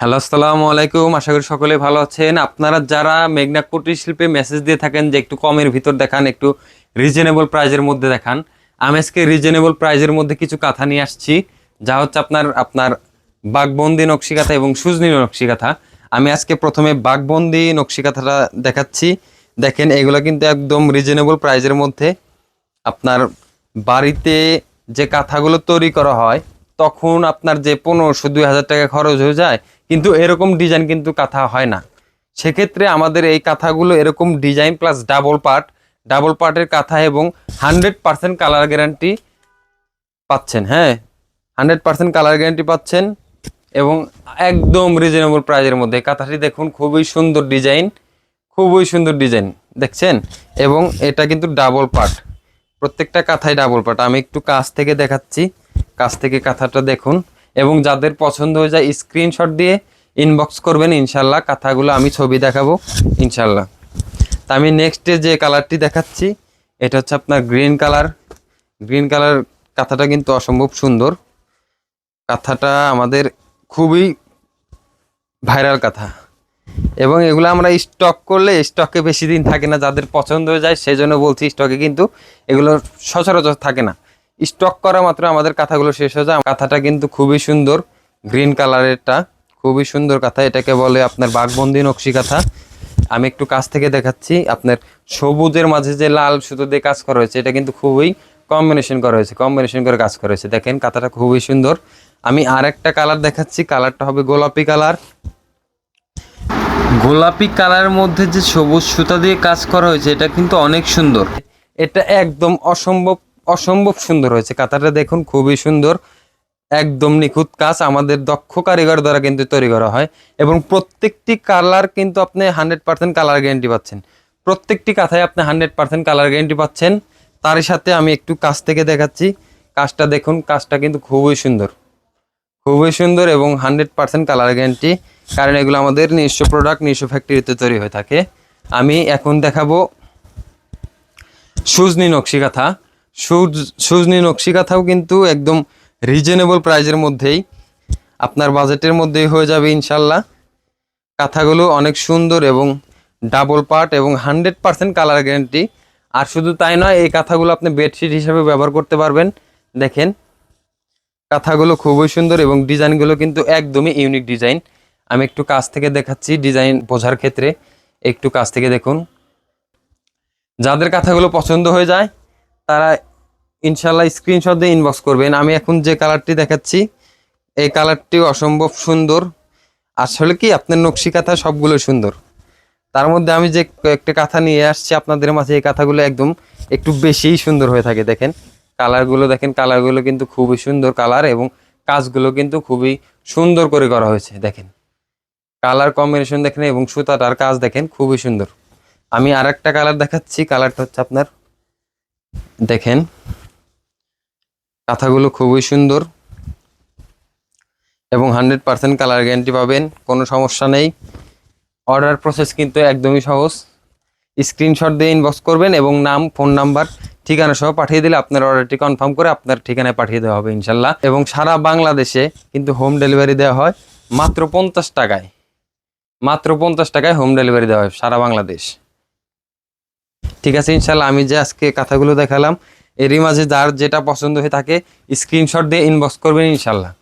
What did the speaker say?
Hello, আসসালামু আলাইকুম। আশা করি সকলে ভালো আছেন। আপনারা যারা মেঘনা কুটির শিল্পে মেসেজ দিয়ে থাকেন যে একটু কমের ভিতর দেখান, একটু রিজনেবল প্রাইজের মধ্যে দেখান, আমি আজকে রিজনেবল প্রাইজের মধ্যে কিছু কাঁথা নিয়ে আসছি। যা হচ্ছে আপনার আপনার বাঘবন্দি নকশি কাঁথা এবং সুজনি নকশি কাঁথা আমি আজকে প্রথমে বাঘবন্দি নকশি কাঁথাটা দেখাচ্ছি। দেখেন, এগুলো কিন্তু একদম রিজনেবল প্রাইজের মধ্যে। আপনার বাড়িতে যে কাঁথাগুলো তৈরি করা হয়, তখন আপনার যে পনেরোশো, দুই হাজার টাকা খরচ হয়ে যায় কিন্তু এরকম ডিজাইন কিন্তু কাঁথা হয় না। সেক্ষেত্রে আমাদের এই কাঁথাগুলো এরকম design plus double part double পার্টের কাঁথা এবং হান্ড্রেড পার্সেন্ট কালার গ্যারান্টি পাচ্ছেন হ্যাঁ? হান্ড্রেড পার্সেন্ট কালার গ্যারান্টি পাচ্ছেন এবং একদম রিজনেবল প্রাইজের মধ্যে। কাঁথাটি দেখুন, খুবই সুন্দর ডিজাইন খুবই সুন্দর ডিজাইন দেখছেন? এবং এটা কিন্তু ডাবল পার্ট প্রত্যেকটা কাঁথায় ডাবল পার্ট আমি একটু কাছ থেকে দেখাচ্ছি। কাছ থেকে কাঁথাটা দেখুন। এবং যাদের পছন্দ হয়ে যায় স্ক্রিনশট দিয়ে ইনবক্স করবেন, ইনশাল্লাহ কাঁথাগুলো আমি ছবি দেখাবো, ইনশাল্লাহ। তা আমি নেক্সটে যে কালারটি দেখাচ্ছি, এটা হচ্ছে আপনার গ্রিন কালার গ্রিন কালার কাঁথাটা কিন্তু অসম্ভব সুন্দর। কাঁথাটা আমাদের খুবই ভাইরাল কাঁথা। এবং এগুলো আমরা স্টক করলে স্টকে বেশি দিন থাকে না, যাদের পছন্দ হয়ে যায় সেই জন্য বলছি স্টকে কিন্তু এগুলো সচরাচর থাকে না। স্টক করা মাত্র আমাদের কাঁথাগুলো শেষ হয়ে যায়। কাঁথাটা কিন্তু খুবই সুন্দর, গ্রিন কালারেরটা। খুবই সুন্দর কাঁথা, এটাকে বলে আপনার বাঘবন্দি নকশি কাঁথা। আমি একটু কাছ থেকে দেখাচ্ছি, আপনার সবুজের মাঝে যে লাল সুতো দিয়ে কাজ করা হয়েছে, এটা কিন্তু খুবই কম্বিনেশন করা হয়েছে কম্বিনেশন করে কাজ করা হয়েছে। দেখেন, কাঁথাটা খুবই সুন্দর। আমি আর একটা কালার দেখাচ্ছি, কালারটা হবে গোলাপি কালার। গোলাপি কালারের মধ্যে যে সবুজ সুতা দিয়ে কাজ করা হয়েছে, এটা কিন্তু অনেক সুন্দর। এটা একদম অসম্ভব অসম্ভব সুন্দর হয়েছে। কাঁথাটা দেখুন, খুবই সুন্দর। একদম নিখুঁত কাজ। আমাদের দক্ষ কারিগর দ্বারা কিন্তু তৈরি করা হয়। এবং প্রত্যেকটি কালার কিন্তু আপনি হান্ড্রেড পার্সেন্ট কালার গ্যারেন্টি পাচ্ছেন। প্রত্যেকটি কাঁথায় আপনি হান্ড্রেড পার্সেন্ট কালার গ্যারেন্টি পাচ্ছেন। তার সাথে আমি একটু কাছ থেকে দেখাচ্ছি। কাজটা দেখুন, কাজটা কিন্তু খুবই সুন্দর। খুবই সুন্দর এবং হান্ড্রেড পার্সেন্ট কালার গ্যারেন্টি। কারণ এগুলো আমাদের নিজস্ব প্রোডাক্ট নিজস্ব ফ্যাক্টরিতে তৈরি হয়ে থাকে। আমি এখন দেখাবো সুজনি নকশি কাঁথা। সুজ, সুজনি নকশি কাঁথাও কিন্তু একদম রিজনেবল প্রাইজের মধ্যেই, আপনার বাজেটের মধ্যেই হয়ে যাবে ইনশাল্লাহ। কাঁথাগুলো অনেক সুন্দর এবং ডাবল পার্ট এবং হান্ড্রেড পার্সেন্ট কালার গ্যারেন্টি আর শুধু তাই নয়, এই কাঁথাগুলো আপনি বেডশিট হিসেবে ব্যবহার করতে পারবেন। দেখেন, কাঁথাগুলো খুবই সুন্দর এবং ডিজাইনগুলো কিন্তু একদমই ইউনিক ডিজাইন আমি একটু কাছ থেকে দেখাচ্ছি ডিজাইন বোঝার ক্ষেত্রে। একটু কাছ থেকে দেখুন। যাদের কাঁথাগুলো পছন্দ হয়ে যায়, তারা ইনশাল্লাহ স্ক্রিনশট দিয়ে ইনবক্স করবেন। আমি এখন যে কালারটি দেখাচ্ছি, এই কালারটি অসম্ভব সুন্দর। আসলে কি আপনার নকশি কাঁথা সবগুলো সুন্দর। তার মধ্যে আমি যে একটা কাঁথা নিয়ে আসছি, আপনাদের মাঝে এই কাঁথাগুলো একদম একটু বেশিই সুন্দর হয়ে থাকে, দেখেন। কালারগুলো দেখেন কালারগুলো কিন্তু খুবই সুন্দর কালার এবং কাজগুলো কিন্তু খুবই সুন্দর করে করা হয়েছে, দেখেন। কালার কম্বিনেশন দেখেন এবং সুতাটার কাজ দেখেন, খুবই সুন্দর। আমি আর একটা কালার দেখাচ্ছি কালারটা হচ্ছে আপনার, দেখেন। কাঁথাগুলো খুবই সুন্দর। এবং হান্ড্রেড পার্সেন্ট কালার গ্যারান্টি পাবেন, কোনো সমস্যা নেই। অর্ডার প্রসেস কিন্তু একদমই সহজ। স্ক্রিনশট দিয়ে ইনবক্স করবেন এবং নাম ফোন নাম্বার ঠিকানা সহ পাঠিয়ে দিলে আপনার অর্ডারটি কনফার্ম করে আপনার ঠিকানায় পাঠিয়ে দেওয়া হবে ইনশাল্লাহ। এবং সারা বাংলাদেশে কিন্তু হোম ডেলিভারি দেওয়া হয় মাত্র পঞ্চাশ টাকায়। মাত্র পঞ্চাশ টাকায় হোম ডেলিভারি দেওয়া হয় সারা বাংলাদেশ। ঠিক আছে, ইনশাল্লাহ আমি যে আজকে কথাগুলো দেখালাম এরই মাঝে যার যেটা পছন্দ হয়ে থাকে স্ক্রিনশট দিয়ে ইনবক্স করবেন ইনশাল্লাহ।